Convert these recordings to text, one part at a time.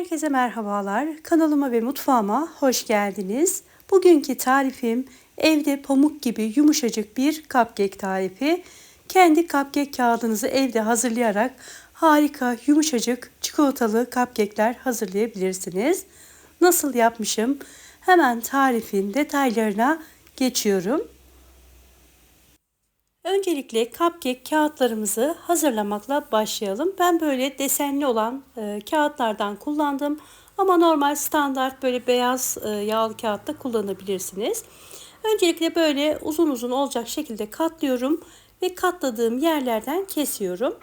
Herkese merhabalar. Kanalıma ve mutfağıma hoş geldiniz. Bugünkü tarifim evde pamuk gibi yumuşacık bir cupcake tarifi. Kendi cupcake kağıdınızı evde hazırlayarak harika yumuşacık çikolatalı cupcake'ler hazırlayabilirsiniz. Nasıl yapmışım? Hemen tarifin detaylarına geçiyorum. Öncelikle cupcake kağıtlarımızı hazırlamakla başlayalım. Ben böyle desenli olan e, kağıtlardan kullandım. Ama normal standart böyle beyaz e, yağlı kağıtta kullanabilirsiniz. Öncelikle böyle uzun uzun olacak şekilde katlıyorum ve katladığım yerlerden kesiyorum.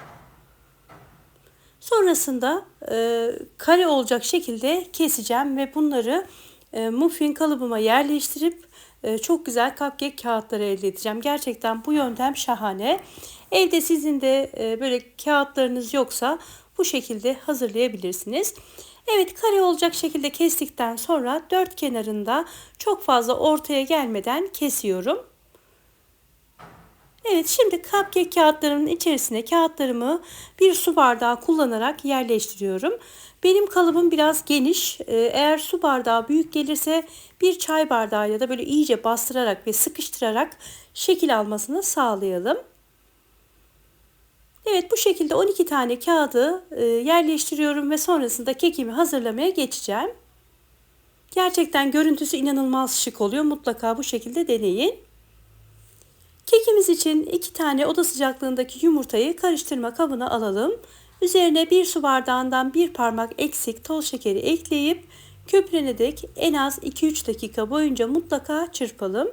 Sonrasında e, kare olacak şekilde keseceğim ve bunları e, muffin kalıbıma yerleştirip ee, çok güzel cupcake kağıtları elde edeceğim. Gerçekten bu yöntem şahane. Evde sizin de e, böyle kağıtlarınız yoksa bu şekilde hazırlayabilirsiniz. Evet kare olacak şekilde kestikten sonra dört kenarında çok fazla ortaya gelmeden kesiyorum. Evet şimdi cupcake kağıtlarımın içerisine kağıtlarımı bir su bardağı kullanarak yerleştiriyorum. Benim kalıbım biraz geniş. Ee, eğer su bardağı büyük gelirse bir çay bardağı ya da böyle iyice bastırarak ve sıkıştırarak şekil almasını sağlayalım. Evet bu şekilde 12 tane kağıdı e, yerleştiriyorum ve sonrasında kekimi hazırlamaya geçeceğim. Gerçekten görüntüsü inanılmaz şık oluyor. Mutlaka bu şekilde deneyin. Kekimiz için 2 tane oda sıcaklığındaki yumurtayı karıştırma kabına alalım. Üzerine bir su bardağından bir parmak eksik toz şekeri ekleyip köpürene dek en az 2-3 dakika boyunca mutlaka çırpalım.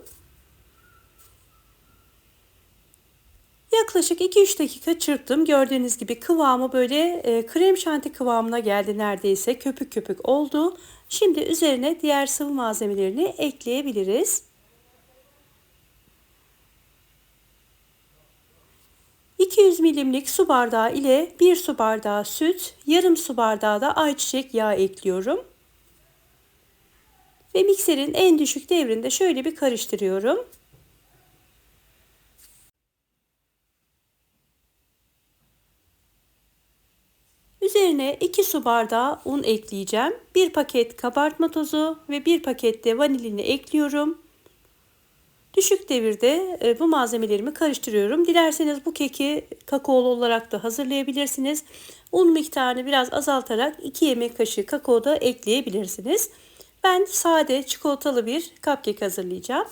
Yaklaşık 2-3 dakika çırptım. Gördüğünüz gibi kıvamı böyle e, krem şanti kıvamına geldi neredeyse. Köpük köpük oldu. Şimdi üzerine diğer sıvı malzemelerini ekleyebiliriz. 200 milimlik su bardağı ile 1 su bardağı süt, yarım su bardağı da ayçiçek yağı ekliyorum. Ve mikserin en düşük devrinde şöyle bir karıştırıyorum. Üzerine 2 su bardağı un ekleyeceğim. 1 paket kabartma tozu ve 1 paket de vanilini ekliyorum. Düşük devirde e, bu malzemelerimi karıştırıyorum. Dilerseniz bu keki kakaolu olarak da hazırlayabilirsiniz. Un miktarını biraz azaltarak 2 yemek kaşığı kakao da ekleyebilirsiniz. Ben sade çikolatalı bir cupcake hazırlayacağım.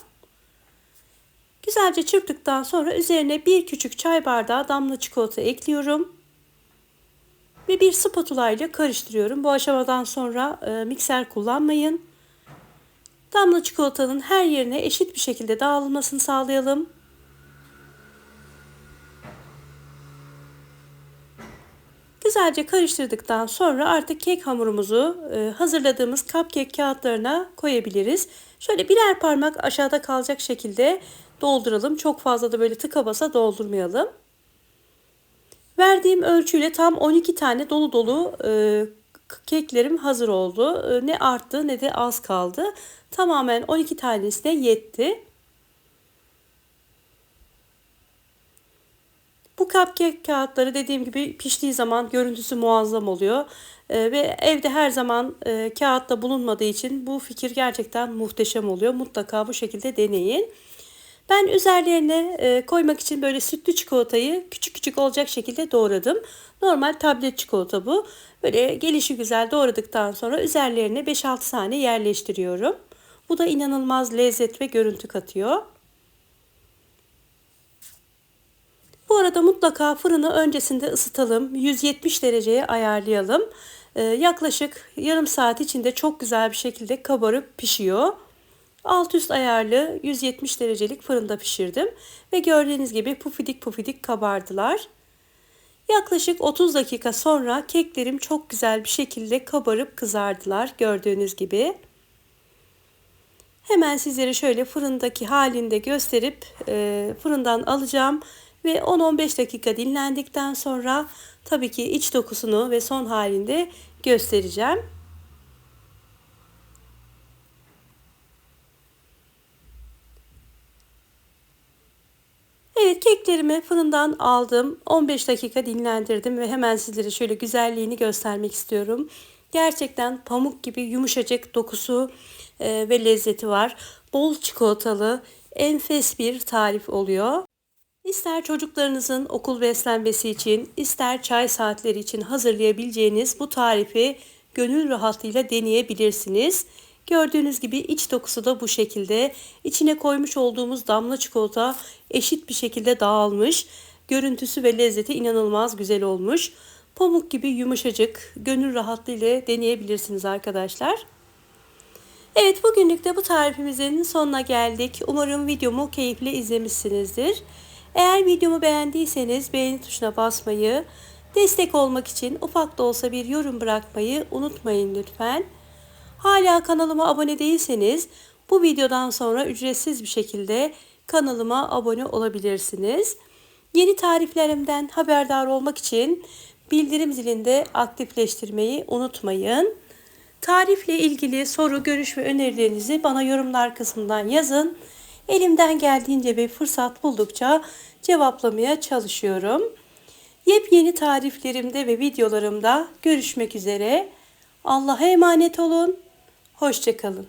Güzelce çırptıktan sonra üzerine bir küçük çay bardağı damla çikolata ekliyorum. Ve bir spatula ile karıştırıyorum. Bu aşamadan sonra e, mikser kullanmayın. Damla çikolatanın her yerine eşit bir şekilde dağılmasını sağlayalım. Güzelce karıştırdıktan sonra artık kek hamurumuzu e, hazırladığımız cupcake kağıtlarına koyabiliriz. Şöyle birer parmak aşağıda kalacak şekilde dolduralım. Çok fazla da böyle tıka basa doldurmayalım. Verdiğim ölçüyle tam 12 tane dolu dolu e, keklerim hazır oldu. E, ne arttı ne de az kaldı. Tamamen 12 tanesine yetti. Bu cupcake kağıtları dediğim gibi piştiği zaman görüntüsü muazzam oluyor. Ee, ve evde her zaman e, kağıtta bulunmadığı için bu fikir gerçekten muhteşem oluyor. Mutlaka bu şekilde deneyin. Ben üzerlerine e, koymak için böyle sütlü çikolatayı küçük küçük olacak şekilde doğradım. Normal tablet çikolata bu. Böyle gelişi güzel doğradıktan sonra üzerlerine 5-6 tane yerleştiriyorum. Bu da inanılmaz lezzet ve görüntü katıyor. Bu arada mutlaka fırını öncesinde ısıtalım. 170 dereceye ayarlayalım. Ee, yaklaşık yarım saat içinde çok güzel bir şekilde kabarıp pişiyor. Alt üst ayarlı 170 derecelik fırında pişirdim. Ve gördüğünüz gibi pufidik pufidik kabardılar. Yaklaşık 30 dakika sonra keklerim çok güzel bir şekilde kabarıp kızardılar gördüğünüz gibi. Hemen sizlere şöyle fırındaki halinde gösterip e, fırından alacağım ve 10-15 dakika dinlendikten sonra tabii ki iç dokusunu ve son halinde göstereceğim. Keklerimi fırından aldım. 15 dakika dinlendirdim ve hemen sizlere şöyle güzelliğini göstermek istiyorum. Gerçekten pamuk gibi yumuşacık dokusu e, ve lezzeti var. Bol çikolatalı, enfes bir tarif oluyor. İster çocuklarınızın okul beslenmesi için, ister çay saatleri için hazırlayabileceğiniz bu tarifi gönül rahatlığıyla deneyebilirsiniz. Gördüğünüz gibi iç dokusu da bu şekilde. İçine koymuş olduğumuz damla çikolata eşit bir şekilde dağılmış. Görüntüsü ve lezzeti inanılmaz güzel olmuş. Pamuk gibi yumuşacık, gönül rahatlığıyla deneyebilirsiniz arkadaşlar. Evet bugünlük de bu tarifimizin sonuna geldik. Umarım videomu keyifle izlemişsinizdir. Eğer videomu beğendiyseniz beğeni tuşuna basmayı, destek olmak için ufak da olsa bir yorum bırakmayı unutmayın lütfen. Hala kanalıma abone değilseniz bu videodan sonra ücretsiz bir şekilde kanalıma abone olabilirsiniz. Yeni tariflerimden haberdar olmak için bildirim zilinde aktifleştirmeyi unutmayın. Tarifle ilgili soru, görüş ve önerilerinizi bana yorumlar kısmından yazın. Elimden geldiğince ve fırsat buldukça cevaplamaya çalışıyorum. Yepyeni tariflerimde ve videolarımda görüşmek üzere. Allah'a emanet olun. Hoşçakalın.